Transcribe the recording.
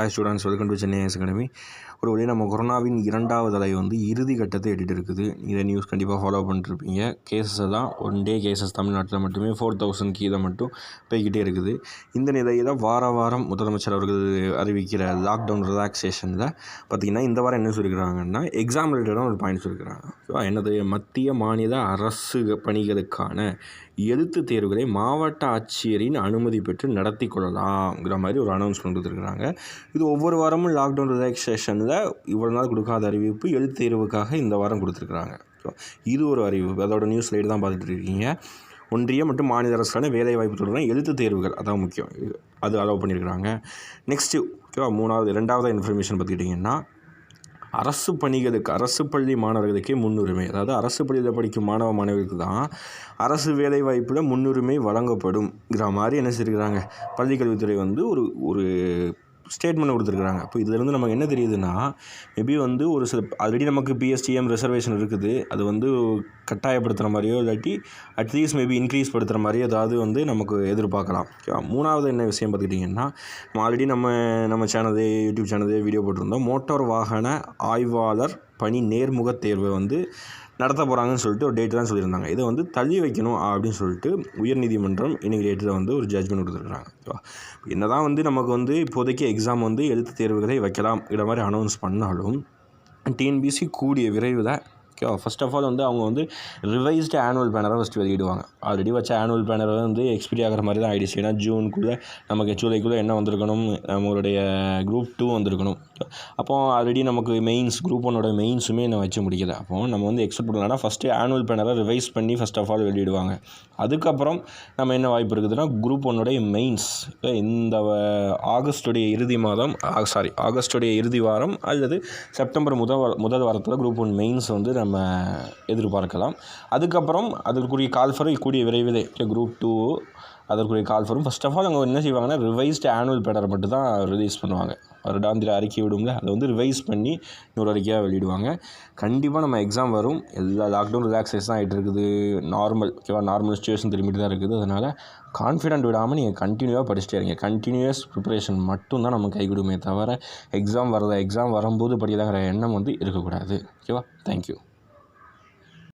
Hi students welcome to Chennai academy ஒரு வழியாக நம்ம கொரோனாவின் இரண்டாவது அலை வந்து இறுதி கட்டத்தை எட்டிட்டு இருக்குது. இதை நியூஸ் கண்டிப்பாக ஃபாலோ பண்ணிட்டுருப்பீங்க கேசஸை தான் ஒன் டே கேசஸ் தமிழ்நாட்டில் மட்டுமே ஃபோர் தௌசண்ட் கீழே மட்டும் போய்கிட்டே இருக்குது. இந்த நிலையில் வார வாரம் முதலமைச்சர் அவர்கள் அறிவிக்கிற லாக்டவுன் ரிலாக்ஸேஷனில் பார்த்திங்கன்னா இந்த வாரம் என்ன சொல்லியிருக்கிறாங்கன்னா எக்ஸாம் ரிலேட்டடாக ஒரு பாயிண்ட் சொல்லியிருக்கிறாங்க ஓகேவா என்னது? மத்திய மாநில அரசு பணிகளுக்கான எழுத்து தேர்வுகளை மாவட்ட ஆட்சியரின் அனுமதி பெற்று நடத்தி கொள்ளலாம்ங்கிற மாதிரி ஒரு அனௌன்ஸ்மெண்ட் கொடுத்துருக்குறாங்க இது ஒவ்வொரு வாரமும் லாக்டவுன் ரிலாக்ஸேஷனில் இவ்வளோ நாள் கொடுக்காத அறிவிப்பு எழுத்து தேர்வுக்காக இந்த வாரம் கொடுத்துருக்குறாங்க. இது ஒரு அறிவிப்பு. அதோட நியூஸ் ஸ்லைடு தான் பார்த்துட்டு இருக்கீங்க. ஒன்றிய மற்றும் மாநில அரசுக்கான வேலை வாய்ப்பு தொடர்பான எழுத்து தேர்வுகள் அதான் முக்கியம். இது- அது அலோவ் பண்ணியிருக்கிறாங்க. நெக்ஸ்ட்டு ஓகேவா மூணாவது ரெண்டாவது இன்ஃபர்மேஷன் பார்த்துக்கிட்டிங்கன்னா அரசு பணிகளுக்கு அரசு பள்ளி மாணவர்களுக்கே முன்னுரிமை. அதாவது அரசு பள்ளியில் படிக்கும் மாணவ மாணவர்களுக்கு தான் அரசு வேலைவாய்ப்பில் முன்னுரிமை வழங்கப்படும்ங்கிற மாதிரி என்ன செஞ்சுருக்கிறாங்க. பள்ளிக்கல்வித்துறை வந்து ஒரு ஒரு ஸ்டேட்மெண்ட் கொடுத்துருக்குறாங்க. இப்போ இதுலேருந்து நமக்கு என்ன தெரியுதுன்னா மேபி வந்து ஒரு சில ஆல்ரெடி நமக்கு பிஎஸ்டிஎம் ரிசர்வேஷன் இருக்குது. அது வந்து கட்டாயப்படுத்துகிற மாதிரியோ இல்லாட்டி அட்லீஸ்ட் மேபி இன்க்ரீஸ் படுத்துகிற மாதிரியோ ஏதாவது வந்து நமக்கு எதிர்பார்க்கலாம். ஓகேவா மூணாவது என்ன விஷயம் பார்த்துக்கிட்டிங்கன்னா நம்ம ஆல்ரெடி நம்ம நம்ம சேனலு யூடியூப் சேனலு வீடியோ போட்டிருந்தோம். மோட்டார் வாகன ஆய்வாளர் பணி நேர்முக தேர்வை வந்து நடத்த போகிறாங்கன்னு சொல்லிட்டு ஒரு டேட் தான் சொல்லியிருந்தாங்க. இதை வந்து தள்ளி வைக்கணும் அப்படின்னு சொல்லிட்டு உயர்நீதிமன்றம் இன்றைக்கி டேட்டில் வந்து ஒரு ஜட்ஜ்மெண்ட் கொடுத்துருக்காங்க ஓகேவா என்ன தான் வந்து நமக்கு வந்து இப்போதைக்கு எக்ஸாம் வந்து எழுத்து தேர்வுகளை வைக்கலாம் இந்த மாதிரி அனௌன்ஸ் பண்ணாலும் டிஎன்பிசி கூடிய விரைவில் ஓகேவா ஃபஸ்ட் ஆஃப் ஆல் வந்து அவங்க வந்து ரிவைஸ்டு ஆனுவல் பேனரை ஃபஸ்ட்டு வெளியிடுவாங்க. ஆல்ரெடி வச்ச ஆனுவல் பேனர் வந்து எக்ஸ்பிரி ஆகிற மாதிரி தான் ஆயிடுச்சு. ஏன்னா ஜூனுக்குள்ளே நமக்கு ஜூலைக்குள்ளே என்ன வந்திருக்கணும்? நம்மளுடைய குரூப் டூ வந்திருக்கணும். அப்போ ஆல்ரெடி நமக்கு மெயின்ஸ் குரூப் ஒன்னோட மெயின்ஸுமே நான் வச்சு முடிக்கல. அப்போ நம்ம வந்து எக்ஸ்பெக்ட் பண்ணலாம்னா ஃபஸ்ட்டு ஆனுவல் பேனரை ரிவைஸ் பண்ணி ஃபர்ஸ்ட் ஆஃப் ஆல் வெளியிடுவாங்க. அதுக்கப்புறம் நம்ம என்ன வாய்ப்பு இருக்குதுன்னா குரூப் ஒன்னுடைய மெயின்ஸ் இந்த ஆகஸ்டுடைய இறுதி மாதம் சாரி ஆகஸ்டுடைய இறுதி வாரம் அல்லது செப்டம்பர் முதல் முதல் வாரத்தில் குரூப் ஒன் மெயின்ஸ் வந்து நம்ம நம்ம எதிர்பார்க்கலாம். அதுக்கப்புறம் அதற்குரிய கால்ஃபரும் கூடிய விரைவிலே குரூப் டூ அதற்குரிய கால்ஃபரும் ஃபஸ்ட் ஆஃப் ஆல் அவங்க என்ன செய்வாங்கன்னா ரிவைஸ்டு ஆனுவல் பேடரை மட்டும் தான் ரிலீஸ் பண்ணுவாங்க. வருடாந்திர அறிக்கை விடும்ல அதை வந்து ரிவைஸ் பண்ணி இன்னொரு அறிக்கையாக வெளியிடுவாங்க. கண்டிப்பாக நம்ம எக்ஸாம் வரும். எல்லா லாக்டவுன் ரிலாக்ஸேஷன் ஆகிட்டு இருக்குது. நார்மல் ஓகேவா நார்மல் சுச்சுவேஷன் திரும்பிட்டு தான் இருக்குது. அதனால் கான்ஃபிடென்ட் விடாமல் நீங்கள் கண்டினியூவாக படிச்சுட்டே இருங்க. கண்டினியூஸ் ப்ரிப்பரேஷன் மட்டும்தான் நம்ம கைகூடுமே தவிர எக்ஸாம் வரல எக்ஸாம் வரும்போது படிக்கலாங்கிற எண்ணம் வந்து இருக்கக்கூடாது. ஓகேவா தேங்க்யூ